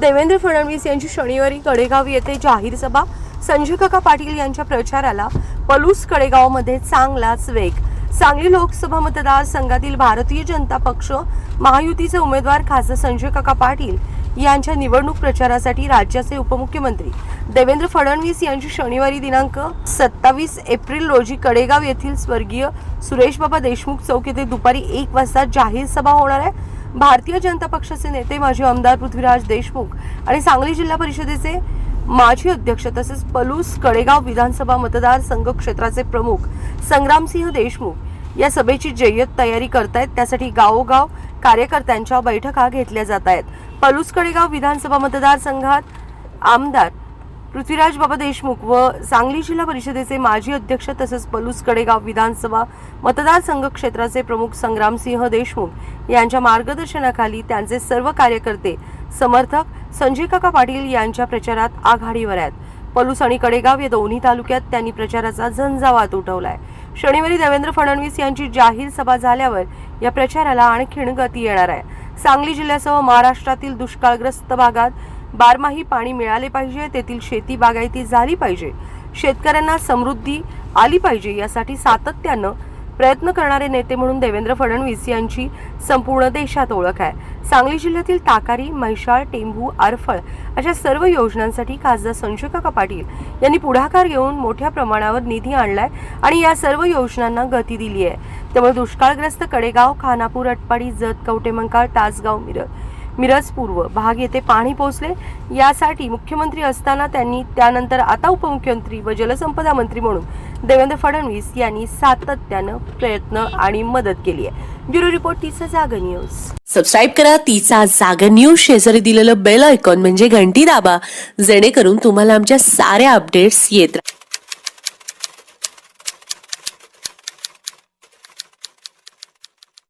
देवेंद्र फडणवीस यांची शनिवारी कडेगाव येथे जाहीर सभा. संजय काका पाटील यांच्या प्रचाराला पलूस कडेगावमध्ये चांगलाच वेग. सांगली लोकसभा मतदारसंघातील भारतीय जनता पक्ष महायुतीचे उमेदवार खासदार संजय काका पाटील यांच्या निवडणूक प्रचारासाठी राज्याचे उपमुख्यमंत्री. देवेंद्र फडणवीस यांची शनिवारी दिनांक सत्तावीस एप्रिल रोजी कडेगाव येथील स्वर्गीय सुरेशबाबा देशमुख चौक येथे दुपारी एक वाजता जाहीर सभा होणार आहे. भारतीय जनता पक्षाचे नेते माजी आमदार पृथ्वीराज देशमुख आणि सांगली जिल्हा परिषदेचे माजी अध्यक्ष तसेच पलूस कडेगाव विधानसभा मतदारसंघ क्षेत्राचे प्रमुख संग्रामसिंह देशमुख या सभेची जय्यत तयारी करतायत. त्यासाठी गावोगाव कार्यकर्त्यांच्या बैठका घेतल्या जात आहेत पलूस कडेगाव विधानसभा मतदारसंघात आमदार पृथ्वीराज बाबा देशमुख व सांगली जिल्हा परिषदेचे माजी अध्यक्ष तसंच पलूस कडेगाव विधानसभा मतदारसंघ क्षेत्राचे प्रमुख संग्रामसिंह देशमुख यांच्या मार्गदर्शनाखाली त्यांचे सर्व कार्यकर्ते समर्थक संजय काका पाटील यांच्या प्रचारात आघाडीवर आहेत. पलूस आणि कडेगाव या दोन्ही तालुक्यात त्यांनी प्रचाराचा झंझावात उठवलाय. शनिवारी देवेंद्र फडणवीस यांची जाहीर सभा झाल्यावर या प्रचाराला आणखीन गती येणार आहे. सांगली जिल्ह्यासह महाराष्ट्रातील दुष्काळग्रस्त भागात बारमाही पाणी मिळाले पाहिजे तेथील शेती बागायती झाली पाहिजे शेतकऱ्यांना समृद्धी आली पाहिजे यासाठी सातत्यानं प्रयत्न करणारे नेते म्हणून देवेंद्र फडणवीस यांची संपूर्ण देशात ओळख आहे. सांगली जिल्ह्यातील ताकारी म्हैसाळ टेंभू आरफळ अशा सर्व योजनांसाठी खासदार संजय काका पाटील यांनी पुढाकार घेऊन मोठ्या प्रमाणावर निधी आणलाय आणि या सर्व योजनांना गती दिली आहे त्यामुळे दुष्काळग्रस्त कडेगाव खानापूर अटपाडी जत कवटेमंकाळ तासगाव मिरज मिरज पूर्व भाग येथे पाणी पोहोचले. यासाठी मुख्यमंत्री असताना त्यांनी त्यानंतर आता उपमुख्यमंत्री व जलसंपदा मंत्री म्हणून देवेंद्र फडणवीस यांनी सातत्यानं प्रयत्न आणि मदत केली आहे. ब्युरो रिपोर्ट तिचा जागा न्यूज. सबस्क्राईब करा तिचा जागा न्यूज. शेजारी दिलेलं बेल आयकॉन म्हणजे घंटी दाबा. जेणेकरून तुम्हाला आमच्या साऱ्या अपडेट्स येत